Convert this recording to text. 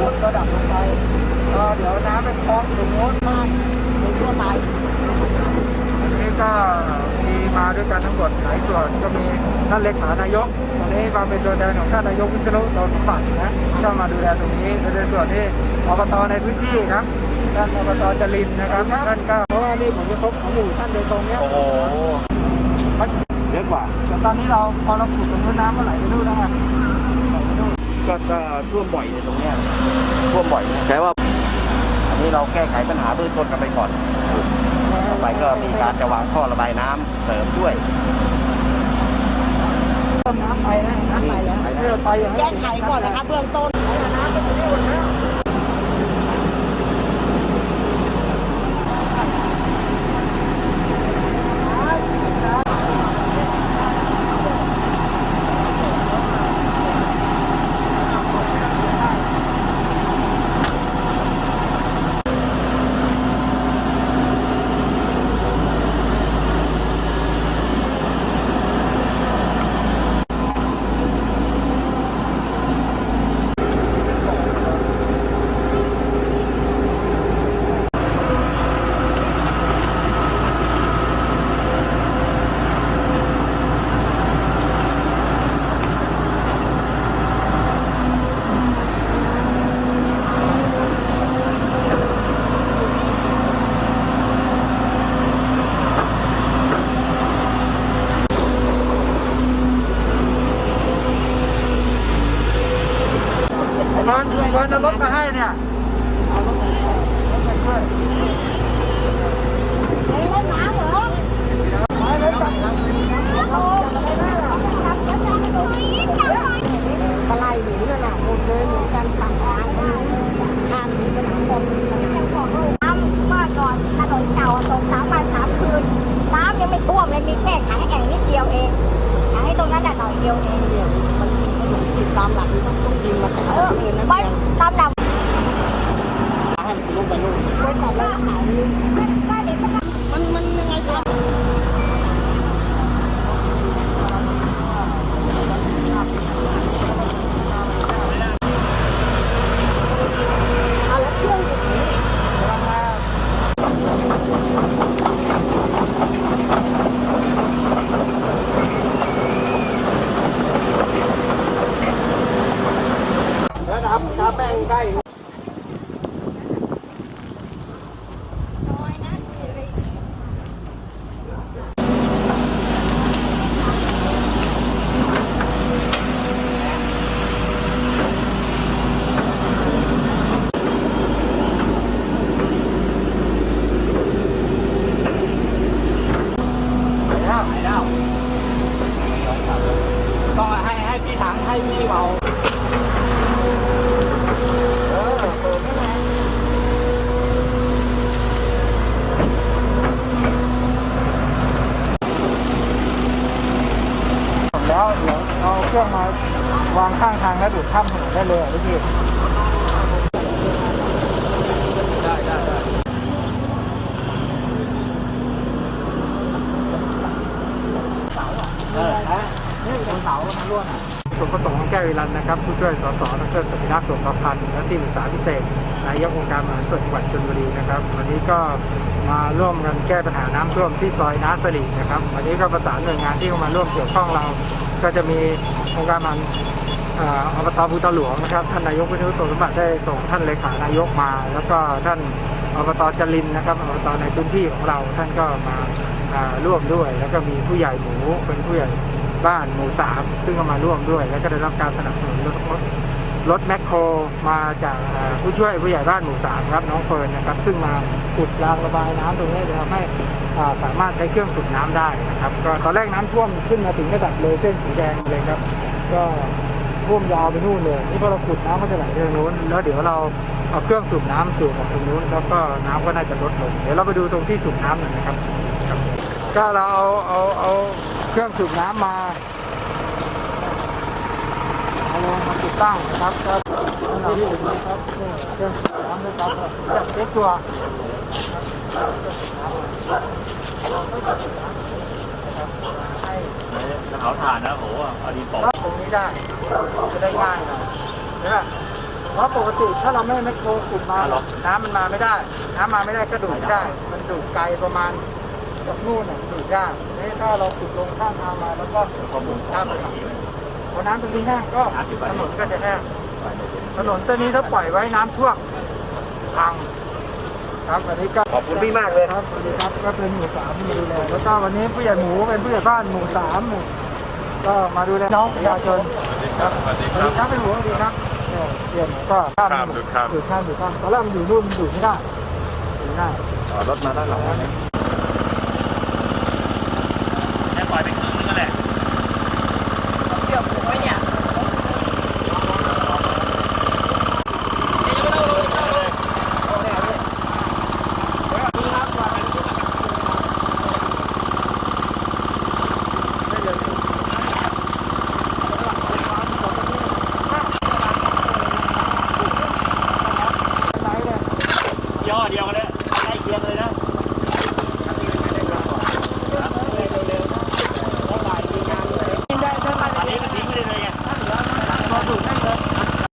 รถก็ดับลงไปเดี๋ยวน้ำไปคล้องถึงโน้นบ้านถึงทั่วไปอันนี้ก็มีมาด้วยกันทั้งหมดหลายส่วนก็มีท่านเลขานายกตอนนี้มาเป็นตัวแทนของท่านนายกวิศนุเราสมบัตินะก็มาดูแลตรงนี้ในส่วนที่อบตในพื้นที่ครับท่านอบตจรินนะครับท่านก็เพราะว่านี่ผมจะทบของอยู่ท่านโดยตรงเนี้ยเยอะกว่าแต่ตอนนี้เราพอเราขุดตรงนู้นน้ำก็ไหลไปนู้นแล้วไง ไหลไปนู่นก็ก็ท่วมบ่อยในตรงเนี้ยท่วมบ่อยนะแต่ว่าอันนี้เราแก้ไขปัญหาเบื้องต้นกันไปก่อนต่อไปก็มีการจะวางท่อระบายน้ำเสริมด้วยเริ่มน้ำไปนะน้ำไปแล้วเริ่มไปอย่างแก้ไขก่อนนะคะเบื้องต้น เงิน รถมาให้เนี่ย ก็ไล่หนีนั่นน่ะหมดเลยเหมือนกันทางทางทางสนามบอลสนาม น้ำเมื่อก่อนถนนเก่าตกสามวันสามคืน น้ำยังไม่ท่วมเลยมีแค่ขังแอ่งนิดเดียวเองขังให้ตรงนั้นแต่หน่อยเดียวเอง เนี่ยมันมันติดตามหลักมันต้องต้องยิงมาแต่ เอ ละ อ เดือนนะ มันตามหลัก ให้มันลงไปลงไปตัดแล้วขาย ก็เด็กก็ มันมันยังไงครับ แล้วน้ำน้ำแป้งใกล้ แล้วหายแล้วต้องให้ให้พี่ถังให้พี่เบา เออเปิดไม่แรงแล้ว เดี๋ยวเอาเครื่องมาวางข้างทางแล้วดูดข้ามถนนได้เลยพี่ได้ได้ได้เออนะนี่เป็นเสาทั้งล้วนอะส่วนผสมของแก้ววิรันนะครับ ผู้ช่วยสสดรสมิรักษ์หลวงประพันธ์และที่ปรึกษาพิเศษนายกองค์การบริหาส่วนจังหวัดชลบุรีนะครับ วันนี้ก็มาร่วมกันแก้ปัญหาน้ำท่วมที่ซอยน้าสลีนะครับ วันนี้ก็ประสานหน่วยงานที่เข้ามาร่วมเกี่ยวข้องเรา ก็จะมีองค์การบริหารเอ่ออบตภูตาหลวงนะครับ ท่านนายกวิทยุตสมบัติได้ส่งท่านเลขานายกมา แล้วก็ท่านอบตจรินนะครับอบตในพื้นที่ของเราท่านก็มาร่วมด้วย แล้วก็มีผู้ใหญ่หมูเป็นผู้ใหญ่บ้านหมู่สามซึ่งก็มาร่วมด้วย แล้วก็ได้รับการสนับสนุนรถรถแมคโครมาจากผู้ช่วยผู้ใหญ่บ้านหมู่สามครับน้องเฟิร์นนะครับ ซึ่งมาขุดรางระบายน้ำตรงนี้จะทำให้ สามารถใช้เครื่องสูบน้ำได้นะครับก็ตอนแรกน้ำท่วมขึ้นมาถึงระดับเลยเส้นสีแดงเลยครับ ก็ท่วมยาวไปนู่นเลย นี่พอเราขุดน้ำก็จะไหลไปทางนู้น แล้วเดี๋ยวเราเอาเครื่องสูบน้ำสูบออกตรงนู้น แล้วก็น้ำก็น่าจะลดลง เดี๋ยวเราไปดูตรงที่สูบน้ำหน่อยนะครับ ก็เราเอาเอาเอาเครื่องสูบน้ำมาเอาลงมาติดตั้งนะครับก็ที่อื่นะครับเครื่องสูบน้ำนะครับจะเล็กตัว แล้วเขาถ่านนะโหเอาดีปอกตรงนี้ได้ จะได้ง่ายหน่อยใช่ไหมเพราะปกติถ้าเราไม่แมคโครขุดมาอ๋อเหรอน้ำมันมาไม่ได้ น้ำมาไม่ได้ก็ดูดไม่ได้ มันดูดไกลประมาณจากนู่นน่ะดูดยากนี่ถ้าเราขุดลงข้างทางมาแล้วก็ดูดข้ามไปพอน้ำตรงนี้แห้งก็ถนนก็จะแห้งถนนเส้นนี้ถ้าปล่อยไว้น้ำท่วมพังครับวันนี้ก็ขอบคุณพี่มากเลยครับสวัสดีครับก็เป็นหมู่สามที่มาดูแลแล้วก็วันนี้ผู้ใหญ่หมูเป็นผู้ใหญ่บ้านหมู่สามหมู่ ก็มาดูแลน้องประชาชนครับสวัสดีครับเป็นหมูสวัสดีครับเนี่ยเปลี่ยนก็ข้ามดูดข้ามดูดข้ามดูดข้ามตอนแรกมันอยู่นู่นมันดูดไม่ได้ดูดไม่ได้รถมาด้านหลัง ย่อเดียวกันเลย